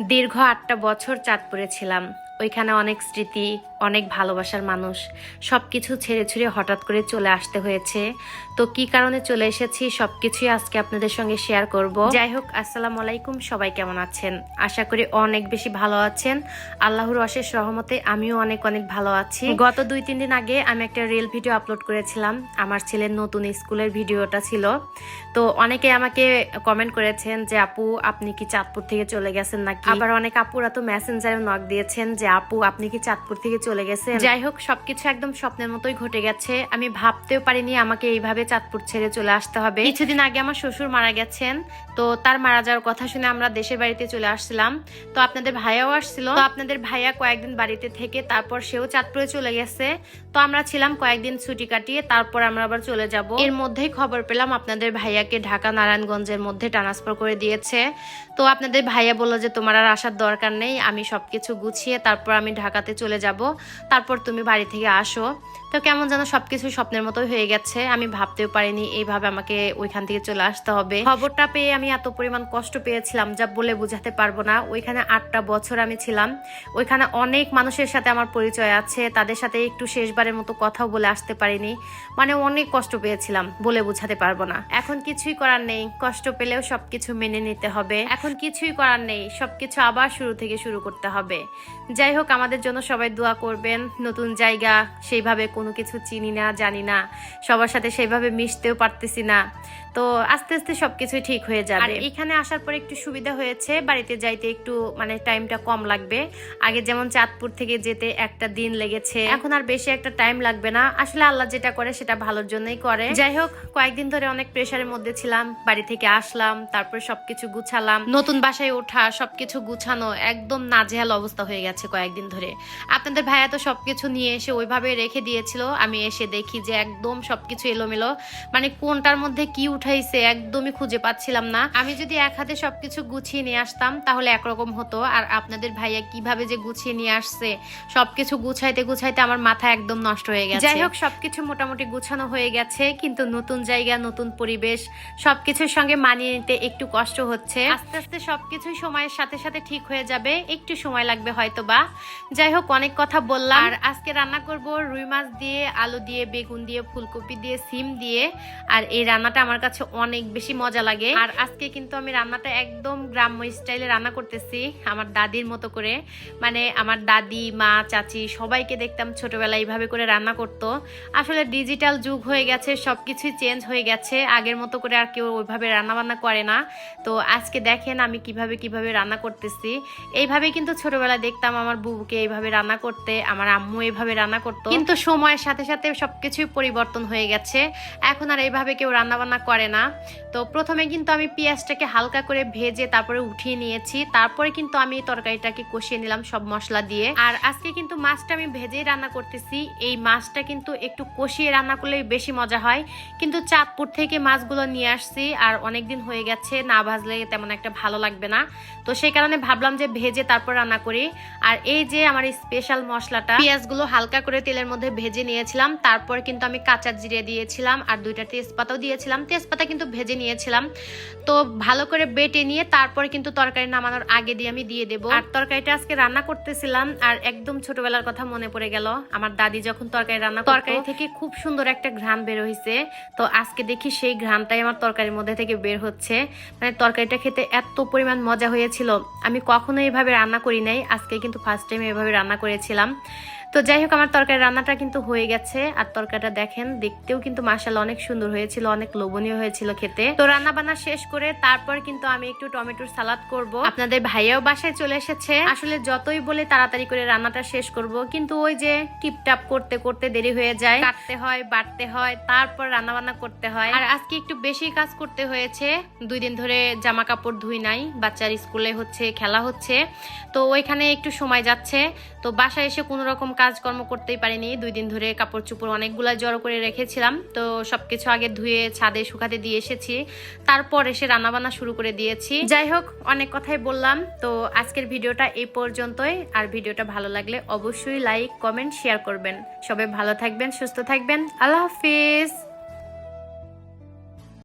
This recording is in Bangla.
দীর্ঘ আটটা বছর চাঁদপুরে ছিলাম। ওইখানে অনেক স্মৃতি, অনেক ভালোবাসার মানুষ। সব কিছু ছেড়ে ছুড়ে হঠাৎ করে চলে আসতে হয়েছে। তো কি কারণে চলে এসেছি সব কিছুই আজকে আপনাদের সঙ্গে শেয়ার করব। যাই হোক, আসসালামু আলাইকুম, সবাই কেমন আছেন? আশা করি অনেক বেশি ভালো আছেন। আল্লাহর অশেষ রহমতে আমিও অনেক অনেক ভালো আছি। গত দুই, তিন দিন আগে আমি একটা রিল ভিডিও আপলোড করেছিলাম। আমার ছেলের নতুন স্কুলের ভিডিওটা ছিল। তো অনেকে আমাকে কমেন্ট করেছেন যে, আপু, আপনি কি চাঁদপুর থেকে চলে গেছেন নাকি? আবার অনেক আপুরা তো মেসেঞ্জারে নক দিয়েছেন যে আপু, আপনি কি চাঁদপুর থেকে চলে গেছেন? যাই হোক, সবকিছু একদম স্বপ্নের মতোই ঘটে গেছে। আমি ভাবতেও পারিনি আমাকে এইভাবে চাঁদপুর ছেড়ে চলে আসতে হবে। কিছুদিন আগে আমার শ্বশুর মারা গেছেন, তো তার মারা যাওয়ার কথা শুনে আমরা দেশের বাড়িতে চলে আসছিলাম। তো আপনাদের ভাইয়াও আসছিল। তো আপনাদের ভাইয়া কয়েকদিন বাড়িতে থেকে তারপর সেও চাঁদপুরে চলে গেছে। তো আমরা ছিলাম কয়েকদিন ছুটি কাটিয়ে, তারপর আমরা আবার চলে যাব। এর মধ্যেই খবর পেলাম, আপনাদের ভাইয়াকে ঢাকা নারায়ণগঞ্জের মধ্যে ট্রান্সফার করে দিয়েছে। তো আপনাদের ভাইয়া বলল যে, তোমার আর আসার দরকার নেই, আমি সবকিছু গুছিয়ে তারপর আমি ঢাকাতে চলে যাব। তারপর তুমি বাড়ি থেকে আসো। তো কেমন যেন সবকিছু স্বপ্নের মতোই হয়ে গেছে। আমি ভাবতেও পারিনি এইভাবে আমাকে ওইখান থেকে চলে আসতে হবে। খবরটা পেয়ে আমি এত পরিমাণ কষ্ট পেয়েছিলাম যা বলে বোঝাতে পারব না। ওইখানে আটটা বছর আমি ছিলাম। ওইখানে অনেক মানুষের সাথে আমার পরিচয় আছে। তাদের সাথে একটু শেষবারের মতো কথাও বলে আসতে পারিনি। মানে অনেক কষ্ট পেয়েছিলাম বলে বোঝাতে পারব না। এখন কিছুই করার নেই। কষ্ট পেলেও সবকিছু মেনে নিতে হবে। এখন কিছুই করার নেই। সবকিছু আবার শুরু থেকে শুরু করতে হবে। যাই হোক, আমাদের জন্য সবাই দোয়া করবেন। নতুন জায়গা, সেইভাবে কোনো কিছু চিনি না, জানি না। সবার সাথে সেইভাবে মিশতেও পারতেছি না। তো আস্তে আস্তে সবকিছুই ঠিক হয়ে যাবে। আর এখানে আসার পর একটু সুবিধা হয়েছে, বাড়িতে যাইতে একটু মানে টাইমটা কম লাগবে। আগে যেমন চাঁদপুর থেকে যেতে একটা দিন লেগেছে, এখন আর বেশি একটা টাইম লাগবে না। আসলে আল্লাহ যেটা করে সেটা ভালোর জন্যই করে। যাই হোক, কয়েকদিন ধরে অনেক প্রেশারের মধ্যে ছিলাম, বাড়ি থেকে আসলাম, তারপর সবকিছু গুছালাম। নতুন বাসায় ওঠা, সবকিছু গুছানো, একদম নাজেহাল অবস্থা হয়ে গেছে কয়েকদিন ধরে। আপনাদের ভাইয়া তো সবকিছু নিয়ে এসে ওইভাবে রেখে দিয়েছিল। আমি এসে দেখি যে একদম সবকিছু এলোমেলো। মানে কোনটার মধ্যে কি উঠাইছে একদমই খুঁজে পাচ্ছিলাম না। আমি যদি এক হাতে সবকিছু গুছিয়ে নিয়ে আসতাম তাহলে একরকম হতো। আর আপনাদের ভাইয়া কীভাবে যে গুছিয়ে নিয়ে আসছে সবকিছু গুছাইতে গুছাইতে আমার মাথা একদম নষ্ট হয়ে গেছে। যাই হোক সবকিছু মোটামুটি গুছানো হয়ে গেছে কিন্তু নতুন জায়গা নতুন পরিবেশ সবকিছুর সঙ্গে মানিয়ে নিতে একটু কষ্ট হচ্ছে। আস্তে আস্তে সবকিছুই সময়ের সাথে সাথে ঠিক হয়ে যাবে একটু সময় লাগবে হয়তো বা যাই হোক অনেক কথা বললাম। আর আজকে রান্না করব রুই মাছ দিয়ে আলু দিয়ে বেগুন দিয়ে ফুলকপি দিয়ে সিম দিয়ে। আর এই রান্নাটা আমার কাছে অনেক বেশি মজা লাগে। আর আজকে কিন্তু আমি রান্নাটা একদম গ্রাম্য স্টাইলে রান্না করতেছি, আমার দাদির মতো করে। মানে আমার দাদি, মা, চাচি সবাইকে দেখতাম ছোটবেলায় এইভাবে করে রান্না করতো। আসলে ডিজিটাল যুগ হয়ে গেছে, সবকিছুই চেঞ্জ হয়ে গেছে। আগের মতো করে আর কেউ ওইভাবে রান্না বান্না করে না। তো আজকে দেখেন আমি কীভাবে কীভাবে রান্না করতেছি। এইভাবে কিন্তু ছোটবেলায় দেখতাম আমার বুবুকে এইভাবে রান্না করতে, আমার আম্মু এইভাবে রান্না করতো। কিন্তু সময়ের সাথে সাথে সবকিছুই পরিবর্তন হয়ে গেছে। এখন আর এইভাবে কেউ রান্না বান্না করে না। তো প্রথমে কিন্তু আমি পেঁয়াজটাকে হালকা করে ভেজে তারপরে উঠিয়ে নিয়েছি। তারপরে কিন্তু আমি তরকারিটাকে কষিয়ে নিলাম সব মশলা দিয়ে। আর আজকে কিন্তু মাছটা আমি ভেজেই রান্না করতেছি। এই মাছটা কিন্তু একটু কষিয়ে রান্না করলে বেশি মজা হয়। কিন্তু চাঁদপুর থেকে মাছগুলো নিয়ে আসছি আর অনেকদিন হয়ে গেছে, না ভাজলে তেমন একটা ভালো লাগবে না। তো সেই কারণে ভাবলাম যে ভেজে তারপর রান্না করি। আর এই যে আমার স্পেশাল মশলাটা, পেঁয়াজগুলো হালকা করে তেলের মধ্যে ভেজে নিয়েছিলাম। তারপর কিন্তু আমি কাঁচা জিরে দিয়েছিলাম আর দুইটা তেজপাতাও দিয়েছিলাম। তেজপাতা কিন্তু ভেজে নিয়েছিলাম। তো ভালো করে বেটে নিয়ে তারপর কিন্তু তরকারি নামানোর আগে দিয়ে আমি দিয়ে দেবো। আর তরকারিটা আজকে রান্না করতেছিলাম আর একদম ছোটবেলার কথা মনে পড়ে গেল। আমার দাদি যখন তরকারি রান্না তরকারি থেকে খুব সুন্দর একটা ঘ্রাণ বের হয়েছে তো আজকে দেখি সেই ঘ্রাণটাই আমার তরকারির মধ্যে থেকে বের হচ্ছে। মানে তরকারিটা খেতে এত পরিমাণ মজা হয়েছিল। আমি কখনো এইভাবে রান্না করি নাই, আজকে কিন্তু ফার্স্ট টাইম এভাবে রান্না করেছিলাম। তো যাই হোক, আমার তরকারি রান্নাটা কিন্তু হয়ে গেছে। আর তরকারিটা দেখেন, দেখতেও কিন্তু মাসাল অনেক সুন্দর হয়েছিল, অনেক লোভনীয় হয়েছিল খেতে। তো রান্না বান্না শেষ করে তারপর কিন্তু আমি একটু টমেটোর সালাদ করব। আপনাদের ভাইয়াও বাসায় চলে এসেছে। আসলে যতই বলে তাড়াতাড়ি করে রান্নাটা শেষ করব, কিন্তু ওই যে টিপটাপ করতে করতে দেরি হয়ে যায়। কাটতে হয়, বাটতে হয়, তারপর রান্না বান্না করতে হয়। আর আজকে একটু বেশি কাজ করতে হয়েছে। দুই দিন ধরে জামা কাপড় ধুই নাই, বাচ্চার স্কুলে হচ্ছে, খেলা হচ্ছে। তো ওইখানে একটু সময় যাচ্ছে। তো বাসায় এসে কোনো রকম কাজকর্ম করতেই পারিনি। দুই দিন ধরে কাপড় চুপড় অনেকগুলো জড়ো করে রেখেছিলাম। তো সব কিছু আগে ধুয়ে, ছাদে, শুকাতে দিয়ে এসেছি। তারপর এসে রান্নাবান্না শুরু করে দিয়েছি। যাই হোক, অনেক কথাই বললাম। তো আজকের ভিডিওটা এই পর্যন্তই। আর ভিডিওটা ভালো লাগলে অবশ্যই লাইক, কমেন্ট, শেয়ার করবেন। সবাই ভালো থাকবেন, সুস্থ থাকবেন। আল্লাহ হাফিজ।